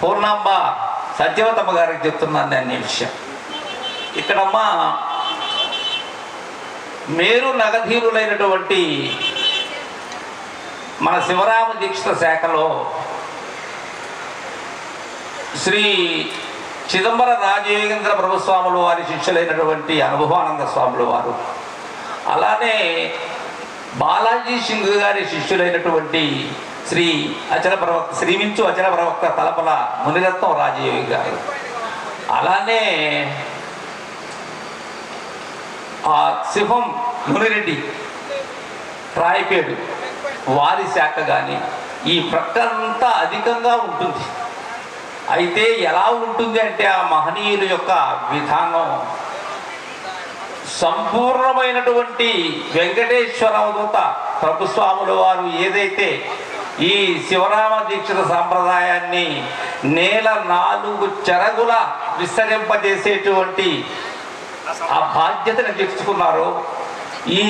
పూర్ణాంబ సత్యవతమ్మ గారికి చెప్తున్నాను నేను ఈ విషయం. ఇక్కడమ్మా మేరు నగధీరులైనటువంటి మన శివరామ దీక్షిత శాఖలో శ్రీ చిదంబర రాజయోగేంద్ర ప్రభుస్వాములు వారి శిష్యులైనటువంటి అనుభవానంద స్వాములు వారు అలానే బాలాజీ సింగ్ గారి శిష్యులైనటువంటి శ్రీ అచల ప్రవక్త శ్రీమించు అచల ప్రవక్త తలపల మునిరత్నం రాజయోగి గారు. అలానే ఆ సింహం మునిరెడ్డి రాయపేడు వారి శాఖ కానీ ఈ ప్రక్కనంతా అధికంగా ఉంటుంది. అయితే ఎలా ఉంటుంది అంటే ఆ మహనీయుల యొక్క విధానం సంపూర్ణమైనటువంటి వెంకటేశ్వర అవధూత ప్రభుస్వాముల వారు ఏదైతే ఈ శివరామ దీక్షిత సాంప్రదాయాన్ని నేల నాలుగు చెరగుల విస్తరింపజేసేటువంటి ఆ బాధ్యతను తెచ్చుకున్నారో ఈ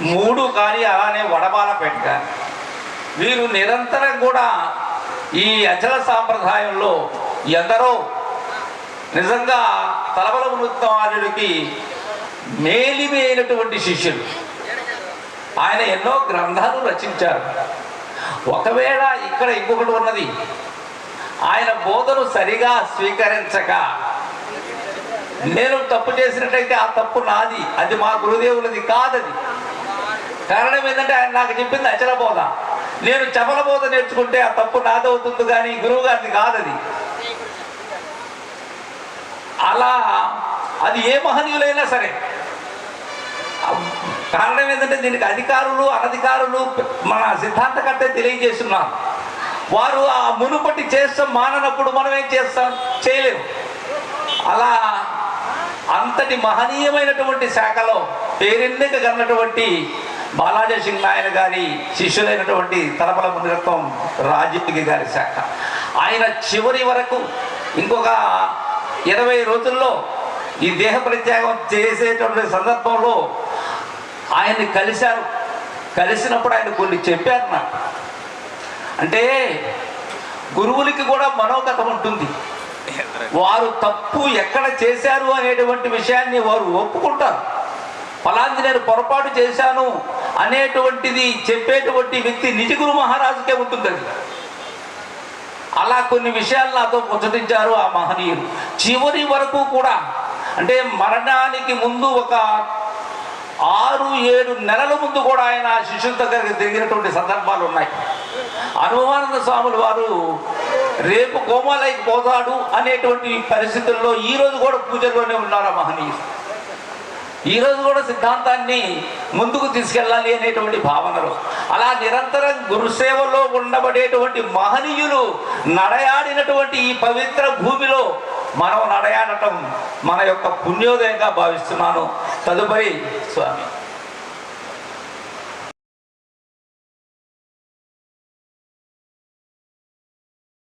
మూడు కానీ అలానే వడబాలపేట కానీ వీరు నిరంతరం కూడా ఈ అచల సాంప్రదాయంలో ఎందరో నిజంగా తలబల వృత్తమానుడికి మేలిమైనటువంటి శిష్యులు. ఆయన ఎన్నో గ్రంథాలు రచించారు. ఒకవేళ ఇక్కడ ఇంకొకటి ఉన్నది. ఆయన బోధను సరిగా స్వీకరించక నేను తప్పు చేసినట్టయితే ఆ తప్పు నాది అది మా గురుదేవులది కాదది. కారణం ఏంటంటే ఆయన నాకు చెప్పింది అచల బోధ. నేను చపల బోధ నేర్చుకుంటే ఆ తప్పు నాదవుతుంది కానీ గురువు గారిది కాదది. అలా అది ఏ మహనీయులైనా సరే కారణం ఏంటంటే దీనికి అధికారులు అనధికారులు మన సిద్ధాంతకర్తే తెలియజేస్తున్నారు. వారు ఆ మునుపటి చేస్తాం మాననప్పుడు మనం ఏం చేస్తాం? చేయలేము అలా అంతటి మహనీయమైనటువంటి శాఖలో పేరెన్నిక కన్నటువంటి బాలాజీ సింగ్ నాయన గారి శిష్యులైనటువంటి తలపల మునిరత్వం రాజీవ్ గారి శాఖ. ఆయన చివరి వరకు ఇంకొక ఇరవై రోజుల్లో ఈ దేహ ప్రత్యాగం చేసేటువంటి సందర్భంలో ఆయన్ని కలిశారు. కలిసినప్పుడు ఆయన కొన్ని చెప్పారు నాకు. అంటే గురువులకి కూడా మనోగతం ఉంటుంది. వారు తప్పు ఎక్కడ చేశారు అనేటువంటి విషయాన్ని వారు ఒప్పుకుంటారు. ఫలాంది నేను పొరపాటు చేశాను అనేటువంటిది చెప్పేటువంటి వ్యక్తి నిజ గురు మహారాజుకే ఉంటుంది అది అలా కొన్ని విషయాలు నాతో ముచ్చటించారు ఆ మహనీయులు. చివరి వరకు కూడా అంటే మరణానికి ముందు ఒక ఆరు ఏడు నెలల ముందు కూడా ఆయన ఆ శిష్యుల దగ్గరికి తిరిగినటువంటి సందర్భాలు ఉన్నాయి. హనుమానంద స్వాములు వారు రేపు కోమాలైకి పోతాడు అనేటువంటి పరిస్థితుల్లో ఈరోజు కూడా పూజల్లోనే ఉన్నారు ఆ మహనీయులు. ఈరోజు కూడా సిద్ధాంతాన్ని ముందుకు తీసుకెళ్ళాలి అనేటువంటి భావనలు. అలా నిరంతరం గురుసేవలో ఉండబడేటువంటి మహనీయులు నడయాడినటువంటి ఈ పవిత్ర భూమిలో మనం నడయాడటం మన యొక్క పుణ్యోదయంగా భావిస్తున్నాను. తదుపరి స్వామి